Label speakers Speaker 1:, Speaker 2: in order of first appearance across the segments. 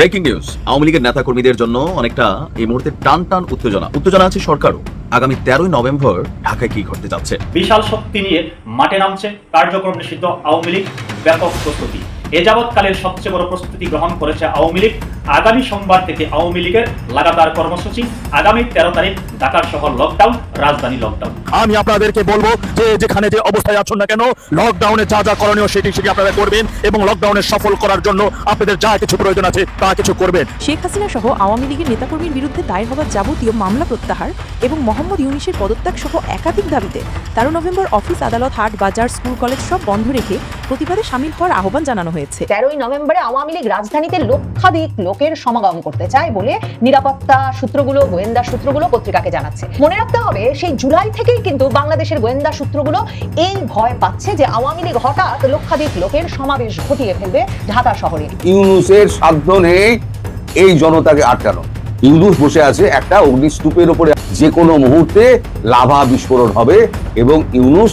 Speaker 1: Breaking news Awami লীগের নেতা কর্মীদের জন্য অনেকটা এই মুহূর্তে টান টান উত্তেজনা। উত্তেজনা আছে সরকারও। আগামী তেরোই নভেম্বর ঢাকায় কি ঘটতে যাচ্ছে?
Speaker 2: বিশাল শক্তি নিয়ে মাঠে নামছে কার্যক্রম নিষিদ্ধ আওয়ামী লীগ। ব্যাপক প্রস্তুতি। এ যাবৎকালের সবচেয়ে বড় প্রস্তুতি গ্রহণ করেছে আওয়ামী লীগ। আগামী সোমবার থেকে আওয়ামী লীগের লাগাতার কর্মসূচি। আগামী তেরো তারিখ ঢাকার শহর লকডাউন রাজধানী লকডাউন
Speaker 3: আমি আপনাদেরকে বলব যে যেখানে যে অবস্থায় আছেন না কেন লকডাউনে যা যা করণীয় সেটি সেটি আপনারা করবেন এবং লকডাউনে সফল করার জন্য আপনাদের যা কিছু প্রয়োজন আছে তা কিছু করবেন।
Speaker 4: শেখ হাসিনা সহ আওয়ামী লীগের নেতাকর্মীর বিরুদ্ধে দায়ের হওয়া যাবতীয় মামলা প্রত্যাহার এবং মোহাম্মদ ইউনিসের পদত্যাগ সহ একাধিক দাবিতে তেরো নভেম্বর অফিস আদালত হাট বাজার স্কুল কলেজ সব বন্ধ রেখে প্রতিবাদে সামিল হওয়ার আহ্বান জানানো হয়েছে।
Speaker 5: তেরোই নভেম্বরে আওয়ামী লীগ রাজধানীতে লক্ষাধিক লোকের সমাগম করতে চায় বলে নিরাপত্তা সূত্রগুলো, গোয়েন্দা সূত্রগুলো পত্রিকাকে জানাচ্ছে। মনে রাখতে হবে, সেই জুলাই থেকেই কিন্তু বাংলাদেশের গোয়েন্দা সূত্রগুলো এই ভয় পাচ্ছে যে আওয়ামী লীগ হঠাৎ লক্ষাধিক লোকের সমাবেশ ঘটিয়ে ফেলবে ঢাকা শহরে।
Speaker 6: ইউনুসের সাধ্য নেই এই জনতাকে আটকানো। ইউনুস বসে আছে একটা অগ্নিস্তূপের উপরে যে কোনো মুহূর্তে লাভা বিস্ফোরণ হবে এবং ইউনুস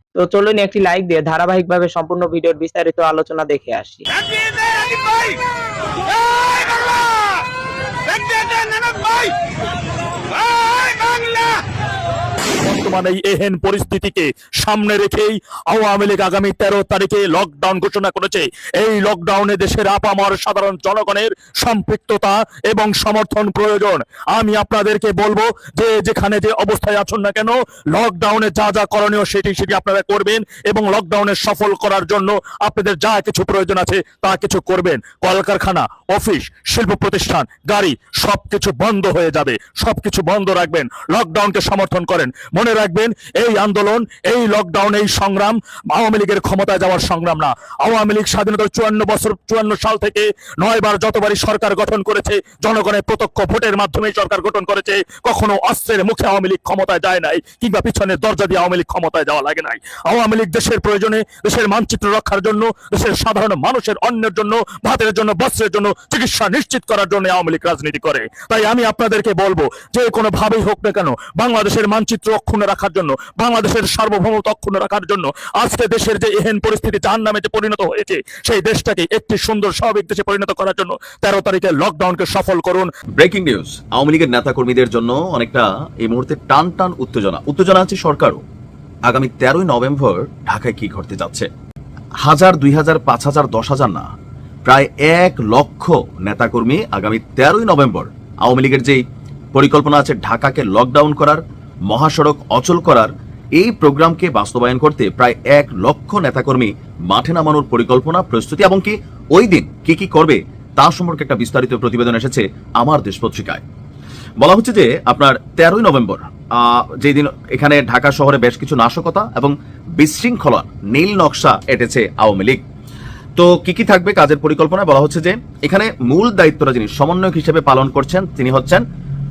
Speaker 7: তো চলুন একটি লাইক দিয়ে ধারাবাহিকভাবে সম্পূর্ণ ভিডিওর বিস্তারিত আলোচনা দেখে আসি।
Speaker 3: বর্তমানে এই এহেন পরিস্থিতিকে সামনে রেখেই আওয়ামী লীগ আগামী তেরো তারিখে লকডাউন ঘোষণা করেছে। এই লকডাউনে দেশের আপামর সাধারণ জনগণের সম্পৃক্ততা এবং সমর্থন প্রয়োজন। আমি আপনাদেরকে বলব যে, যেখানে যে অবস্থায় আছেন না কেন লকডাউনে যা যা করণীয় সেটি সেটি আপনারা করবেন এবং লকডাউনে সফল করার জন্য আপনাদের যা কিছু প্রয়োজন আছে তা কিছু করবেন। কলকারখানা, অফিস, শিল্প প্রতিষ্ঠান, গাড়ি সবকিছু বন্ধ হয়ে যাবে। সবকিছু বন্ধ রাখবেন। লকডাউনকে সমর্থন করেন। মনে রাখবেন, এই আন্দোলন, এই লকডাউন এই সংগ্রাম আওয়ামী লীগের ক্ষমতায় যাওয়ার সংগ্রাম না। আওয়ামী লীগ স্বাধীনতার চুয়ান্ন বছর, চুয়ান্ন সাল থেকে নয়বার যতবারই সরকার গঠন করেছে, জনগণের প্রত্যক্ষ ভোটের মাধ্যমে সরকার গঠন করেছে, কখনো অস্ত্রের মুখে আওয়ামী লীগ ক্ষমতায় যায় নাই, কিংবা পিছনের দরজা দিয়ে আওয়ামী লীগ ক্ষমতায় যাওয়া লাগে নাই। আওয়ামী লীগ দেশের প্রয়োজনে, দেশের মানচিত্র রক্ষার জন্য, দেশের সাধারণ মানুষের অন্যের জন্য, ভাতের জন্য, বস্ত্রের জন্য চিকিৎসা নিশ্চিত করার জন্য আওয়ামী লীগ রাজনীতি করে। তাই আমি আপনাদেরকে বলব, যে কোনো ভাবেই হোক না কেন, বাংলাদেশের মানচিত্র অক্ষুণ্ণ রাখার জন্য, বাংলাদেশের সার্বভৌমত্ব অক্ষুণ্ণ রাখার জন্য, আজকে দেশের যে এহেন পরিস্থিতি জাহান নামে যে পরিণত হয়েছে, সেই দেশটাকে একটি সুন্দর স্বাভাবিক দেশে পরিণত করার জন্য তেরো তারিখে লকডাউনকে সফল করুন।
Speaker 1: ব্রেকিং নিউজ আওয়ামী লীগের নেতা কর্মীদের জন্য অনেকটা এই মুহূর্তে টান টান উত্তেজনা। উত্তেজনা আছে সরকারও। আগামী তেরোই নভেম্বর ঢাকায় কি ঘটতে যাচ্ছে? হাজার, দুই হাজার, পাঁচ হাজার, দশ হাজার না, প্রায় এক লক্ষ নেতাকর্মী আগামী তেরোই নভেম্বর আওয়ামী লীগের যে পরিকল্পনা আছে ঢাকাকে লকডাউন করার মহাসড়ক অচল করার এই প্রোগ্রামকে বাস্তবায়ন করতে প্রায় এক লক্ষ নেতাকর্মী মাঠে নামানোর পরিকল্পনা প্রস্তুতি এবং কি ওই দিন কি কি করবে তা সম্পর্কে একটা বিস্তারিত প্রতিবেদন এসেছে আমার দেশ পত্রিকায়। বলা হচ্ছে যে আপনার তেরোই নভেম্বর যেদিন এখানে ঢাকা শহরে বেশ কিছু নাশকতা এবং বিশৃঙ্খলা, নীল নকশা এঁটেছে আওয়ামী লীগ। তো কি কি থাকবে কাজের পরিকল্পনা বলা হচ্ছে যে এখানে মূল দায়িত্বটা যিনি সমন্বয়ক হিসেবে পালন করছেন তিনি হচ্ছেন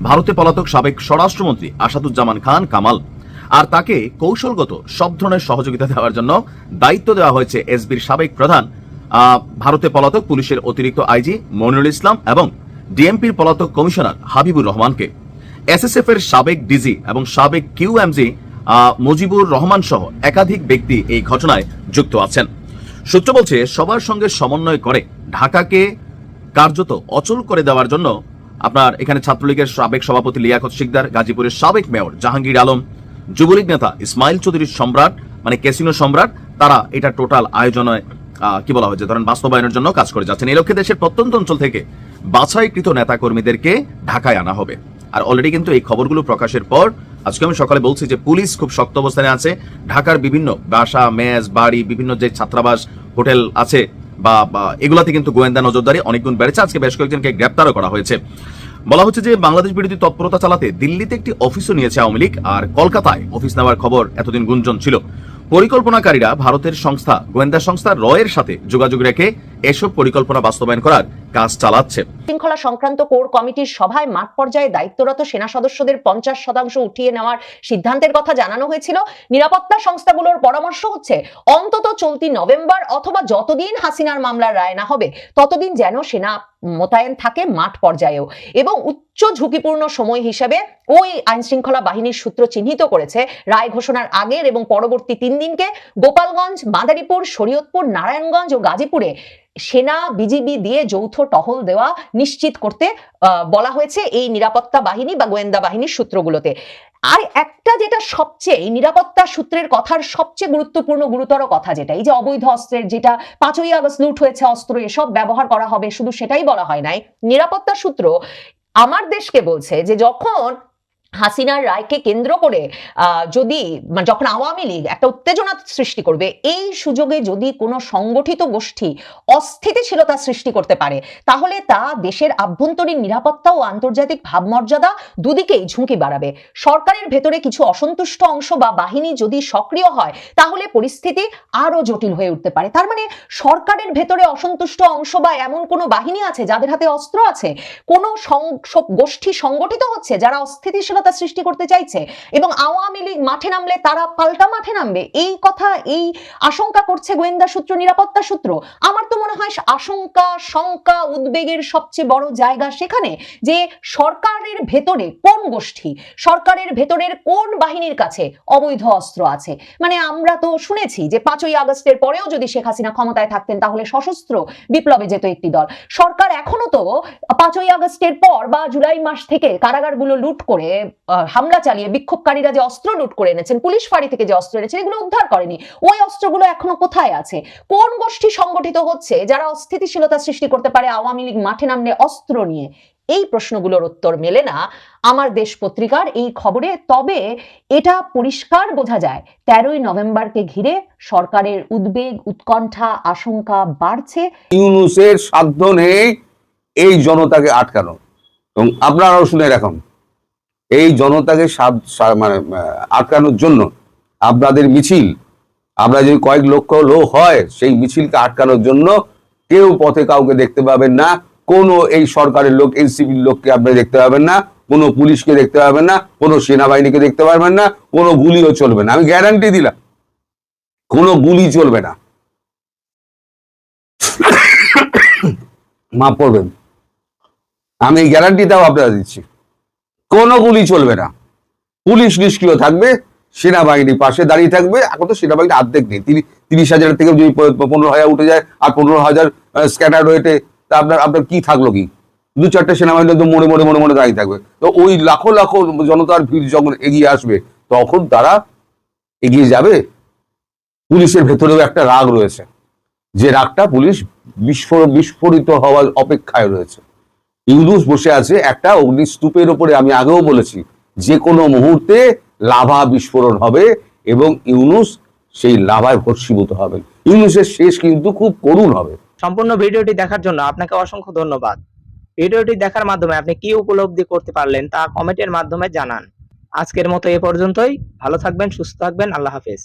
Speaker 1: ভারতে পলাতক সাবেক স্বরাষ্ট্রমন্ত্রী আসাদুজ্জামান খান কামাল। আর তাকে কৌশলগত, সব ধরনের সহযোগিতা দেওয়ার জন্য দায়িত্ব দেওয়া হয়েছে এসবির সাবেক প্রধান ভারতে পলাতক পুলিশের অতিরিক্ত আইজি মনিরুল ইসলাম এবং ডিএমপির পলাতক কমিশনার হাবিবুর রহমানকে। এসএসএফ এর সাবেক ডিজি এবং সাবেক কিউএমজি মুজিবুর রহমান সহ একাধিক ব্যক্তি এই ঘটনায় যুক্ত আছেন। সূত্র বলছে, সবার সঙ্গে সমন্বয় করে ঢাকাকে কার্যত অচল করে দেওয়ার জন্য আপনার এখানে ছাত্রলীগের সাবেক সভাপতি লিয়াকত শিকদার, গাজীপুরের সাবেক মেয়র জাহাঙ্গীর আলম, যুবলীগ নেতা ইসমাইল চৌধুরীর সম্রাট মানে ক্যাসিনো সম্রাট, তারা এটা টোটাল আয়োজনে কি বলা হয়েছে ধরেন বাস্তবায়নের জন্য কাজ করে যাচ্ছেন। এই লক্ষ্যে দেশের প্রত্যন্ত অঞ্চল থেকে বাছাইকৃত নেতাকর্মীদেরকে ঢাকায় আনা হবে। আর অলরেডি কিন্তু এই খবরগুলো প্রকাশের পর আজকে আমি সকালে বলছি যে পুলিশ খুব শক্ত অবস্থানে আছে। ঢাকার বিভিন্ন বাসা, মেজ, বাড়ি, বিভিন্ন যে ছাত্রাবাস, হোটেল আছে বা এগুলাতে কিন্তু গোয়েন্দা নজরদারি অনেক গুণ বেড়েছে। আজকে বেশ কয়েকজনকে গ্রেপ্তারও করা হয়েছে। বলা হচ্ছে যে, বাংলাদেশ বিরোধী তৎপরতা চালাতে দিল্লিতে একটি অফিসও নিয়েছে আওয়ামী লীগ, আর কলকাতায় অফিস নেওয়ার খবর এতদিন গুঞ্জন ছিল। পরিকল্পনাকারীরা ভারতের সংস্থা, গোয়েন্দা সংস্থা রয়ের সাথে যোগাযোগ রেখে এসব পরিকল্পনা বাস্তবায়ন করার কাজ চালাচ্ছে।
Speaker 5: শৃঙ্খলা সংক্রান্ত কোর কমিটির সভায় মাঠ পর্যায়ে দায়িত্বরত সেনা সদস্যদের পঞ্চাশ শতাংশ উঠিয়ে নেওয়ার সিদ্ধান্তের কথা জানানো হয়েছিল। নিরাপত্তা সংস্থাগুলোর পরামর্শ হচ্ছে, অন্তত চলতি নভেম্বর অথবা যতদিন হাসিনার মামলার রায় না হবে, ততদিন যেন সেনা মোতায়েন থাকে মাঠ পর্যায়েও। এবং উচ্চ ঝুঁকিপূর্ণ সময় হিসেবে ওই আইন শৃঙ্খলা বাহিনীর সূত্র চিহ্নিত করেছে, রায় ঘোষণার আগের এবং পরবর্তী তিন দিনকে গোপালগঞ্জ, মাদারীপুর, শরীয়তপুর, নারায়ণগঞ্জ ও গাজীপুরে সেনা বিজিবি দিয়ে যৌথ টহল দেওয়া নিশ্চিত করতে বলা হয়েছে এই নিরাপত্তা বাহিনী বা গোয়েন্দা বাহিনীর সূত্রগুলোতে। আর একটা যেটা সবচেয়ে নিরাপত্তা সূত্রের কথার সবচেয়ে গুরুত্বপূর্ণ, গুরুতর কথা যেটা, এই যে অবৈধ অস্ত্রের যেটা, পাঁচই আগস্ট লুট হয়েছে অস্ত্র, এসব ব্যবহার করা হবে, শুধু সেটাই বলা হয় নাই। নিরাপত্তা সূত্র আমার দেশকে বলছে যে যখন হাসিনার রায়কে কেন্দ্র করে যদি মানে যখন আওয়ামী লীগ একটা উত্তেজনা সৃষ্টি করবে, এই সুযোগে যদি কোনো সংগঠিত গোষ্ঠী অস্থিতিশীলতা সৃষ্টি করতে পারে, তাহলে তা দেশের আভ্যন্তরীণ নিরাপত্তা ও আন্তর্জাতিক ভাবমর্যাদা দুদিকেই ঝুঁকি বাড়াবে। সরকারের ভেতরে কিছু অসন্তুষ্ট অংশ বা বাহিনী যদি সক্রিয় হয়, তাহলে পরিস্থিতি আরও জটিল হয়ে উঠতে পারে। তার মানে সরকারের ভেতরে অসন্তুষ্ট অংশ বা এমন কোনো বাহিনী আছে যাদের হাতে অস্ত্র আছে? কোনো গোষ্ঠী সংগঠিত হচ্ছে যারা অস্থিতিশীলতা সৃষ্টি করতে চাইছে এবং আওয়ামী লীগ মাঠে নামলে তারা পাল্টা মাঠে নামবে। এই কথা, এই আশঙ্কা করছে গোয়েন্দা সূত্র, নিরাপত্তা সূত্র। আমার তো মনে হয় আশঙ্কা, শঙ্কা, উদ্বেগের সবচেয়ে বড় জায়গা সেখানে যে সরকারের ভেতরে কোন গোষ্ঠী, সরকারের ভেতরের কোন বাহিনীর কাছে অবৈধ অস্ত্র আছে? মানে আমরা তো শুনেছি যে পাঁচই আগস্টের পরেও যদি শেখ হাসিনা ক্ষমতায় থাকতেন তাহলে সশস্ত্র বিপ্লবে যেত একটি দল। সরকার এখনও তো পাঁচই আগস্টের পর বা জুলাই মাস থেকে কারাগারগুলো লুট করে হামলা চালিয়ে বিক্ষোভকারীরা যে অস্ত্র লুট করে এনেছেন, পুলিশ ফাঁড়ি থেকে যে অস্ত্র এনেছেন, এগুলো উদ্ধার করেনি। ওই অস্ত্রগুলো এখনও কোথায় আছে? কোন গোষ্ঠী সংগঠিত হচ্ছে যারা অস্থিতিশীলতা সৃষ্টি করতে পারে আওয়ামী লীগ মাঠে নামলে অস্ত্র নিয়ে? এই প্রশ্নগুলোর উত্তর মেলে না আমার দেশ পত্রিকার এই খবরে। তবে এটা পরিষ্কার বোঝা যায়, তেরোই নভেম্বরকে ঘিরে সরকারের উদ্বেগ, উৎকণ্ঠা, আশঙ্কা বাড়ছে।
Speaker 6: ইউনুসের সাধ্য নেই এই জনতাকে আটকানো। এবং আপনারাও শুনে রাখুন, এই জনতাকে মানে আটকানোর জন্য আপনাদের মিছিল আমরা যদি কয়েক লক্ষ লোক হয়, সেই মিছিলকে আটকানোর জন্য কেউ পথে কাউকে দেখতে পাবেন না, কোনো এই সরকারের লোক এনসিপির লোককে আপনি দেখতে পাবেন না, কোনো পুলিশকে দেখতে পাবেন না, কোনো সেনাবাহিনীকে দেখতে পারবেন না, কোনো গুলিও চলবে না। আমি গ্যারান্টি দিলাম, কোনো গুলি চলবে না। মাফ করবেন। আমি এই গ্যারান্টিটাও আপনারা দিচ্ছি। কোনো গুলি চলবে না। পুলিশ নিষ্ক্রিয় থাকবে, সেনাবাহিনী পাশে দাঁড়িয়ে থাকবে। এখন তো সেনাবাহিনী অর্ধেক নেই। তিরিশ তিরিশ হাজার থেকে যদি পনেরো হাজার উঠে যায় আর পনেরো হাজার স্ক্যাটার রয়েছে তা আপনার আপনার কি থাকল কি? দু চারটে সেনাবাহিনী তো মনে মনে মনে মনে দাঁড়িয়ে থাকবে। তো ওই লাখো লাখো জনতার ভিড় যখন এগিয়ে আসবে, তখন তারা এগিয়ে যাবে। পুলিশের ভেতরেও একটা রাগ রয়েছে। যে রাগটা পুলিশ বিস্ফোর বিস্ফোরিত হওয়ার অপেক্ষায় রয়েছে। ইউনুস বসে আছে, একটা অগ্নিস্তূপের ওপরে আমি আগেও বলেছি যে কোনো মুহূর্তে লাভা বিস্ফোরণ হবে এবং ইউনুস সেই লাভায় ভস্মীভূত হবে ইউনুসের শেষ কিন্তু খুব করুণ হবে।
Speaker 7: সম্পূর্ণ ভিডিওটি দেখার জন্য আপনাকে অসংখ্য ধন্যবাদ। ভিডিওটি দেখার মাধ্যমে আপনি কি উপলব্ধি করতে পারলেন তা কমেন্টের মাধ্যমে জানান। আজকের মতো এ পর্যন্তই। ভালো থাকবেন, সুস্থ থাকবেন। আল্লাহ হাফেজ।